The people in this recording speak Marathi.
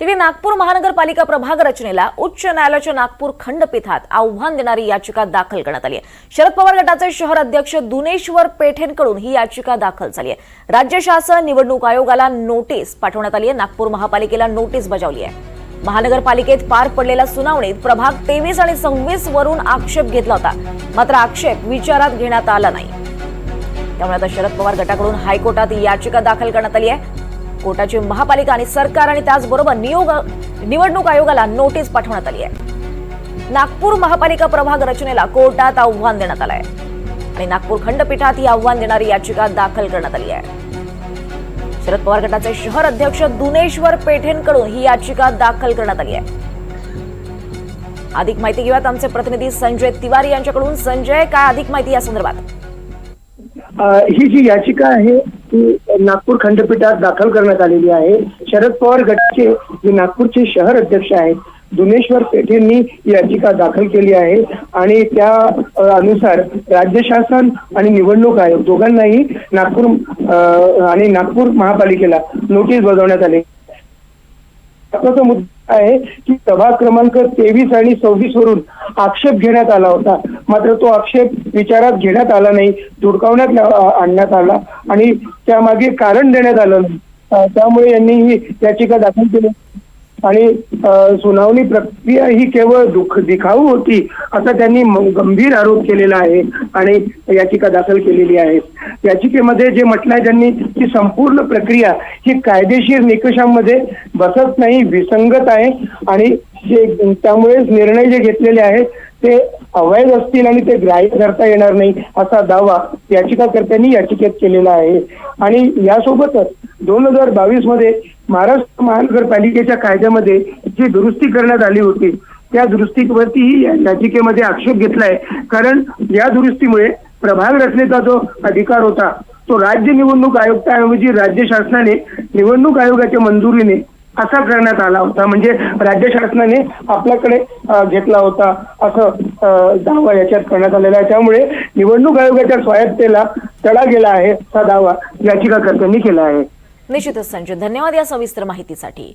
तिथे नागपूर महानगरपालिका प्रभाग रचनेला उच्च न्यायालयाच्या नागपूर खंडपीठात आव्हान देणारी याचिका दाखल करण्यात आली आहे. शरद पवार गटाचे शहर अध्यक्ष दुनेश्वर पेठेंकडून ही याचिका दाखल झाली आहे. राज्य शासन निवडणूक आयोगाला नोटीस पाठवण्यात आली आहे. नागपूर महापालिकेला नोटीस बजावली आहे. महानगरपालिकेत पार पडलेल्या सुनावणीत प्रभाग तेवीस आणि सव्वीस वरून आक्षेप घेतला होता. मात्र आक्षेप विचारात घेण्यात आला नाही. त्यामुळे आता शरद पवार गटाकडून हायकोर्टात याचिका दाखल करण्यात आली आहे. कोर्टाची महापालिका आणि सरकार आणि त्याचबरोबर नियोग निवडणूक आयोगाला नोटीस पाठवण्यात आली आहे. नागपूर महापालिका प्रभाग रचनेला कोर्टात आव्हान देण्यात आलं आहे आणि नागपूर खंडपीठात ही आव्हान देणारी याचिका दाखल करण्यात आली आहे. शरद पवार गटाचे शहर अध्यक्ष दुनेश्वर पेठेंकडून ही याचिका दाखल करण्यात आली आहे. अधिक माहिती घेऊयात आमचे प्रतिनिधी संजय तिवारी यांच्याकडून. संजय काय अधिक माहिती या संदर्भात? ही जी याचिका आहे ती नागपूर खंडपीठात दाखल करण्यात आलेली आहे. शरद पवार गटाचे जे नागपूरचे शहर अध्यक्ष आहेत दुनेश्वर पेठेंनी याचिका दाखल केली आहे आणि त्या अनुसार राज्य शासन आणि निवडणूक आयोग दोघांनाही नागपूर आणि नागपूर महापालिकेला नोटीस बजावण्यात आली. महत्त्वाचा मुद्दा आहे की सभा क्रमांक तेवीस आणि सव्वीस वरून आक्षेप घेण्यात आला होता. मात्र तो आक्षेप विचारात घेण्यात आला नाही धुडकावण्यात आणण्यात आला आणि त्यामागे कारण देण्यात आलं नाही. त्यामुळे यांनी ही याचिका दाखल केली. आणि सुनावणी प्रक्रिया ही केवळ दुःख दिखाऊ होती असा त्यांनी गंभीर आरोप केलेला आहे आणि याचिका दाखल केलेली आहे. याचिकेमध्ये जे म्हटलंय त्यांनी की संपूर्ण प्रक्रिया ही कायदेशीर निकषांमध्ये बसत नाही विसंगत आहे आणि जे त्यामुळेच निर्णय जे घेतलेले आहेत ते अवैध असतील आणि ते ग्राह्य करता येणार नाही असा दावा याचिकाकर्त्यांनी याचिकेत केलेला आहे. आणि यासोबतच दोन हजार बावीसमध्ये महाराष्ट्र महानगरपालिकेच्या कायद्यामध्ये जी दुरुस्ती करण्यात आली होती त्या दुरुस्तीवरतीही याचिकेमध्ये आक्षेप घेतलाय. कारण या दुरुस्तीमुळे प्रभाग रचनेचा जो अधिकार होता तो राज्य निवडणूक आयुक्ताऐवजी राज्य शासनाने निवडणूक आयोगाच्या मंजुरीने असा करण्यात आला होता. म्हणजे राज्य शासनाने आपल्याकडे घेतला होता असं दावा याच्यात करण्यात आलेला आहे. त्यामुळे निवडणूक आयोगाच्या स्वायत्तेला तडा गेला आहे असा दावा याचिकाकर्त्यांनी केला आहे. निश्चितच संजय धन्यवाद या सविस्तर माहितीसाठी.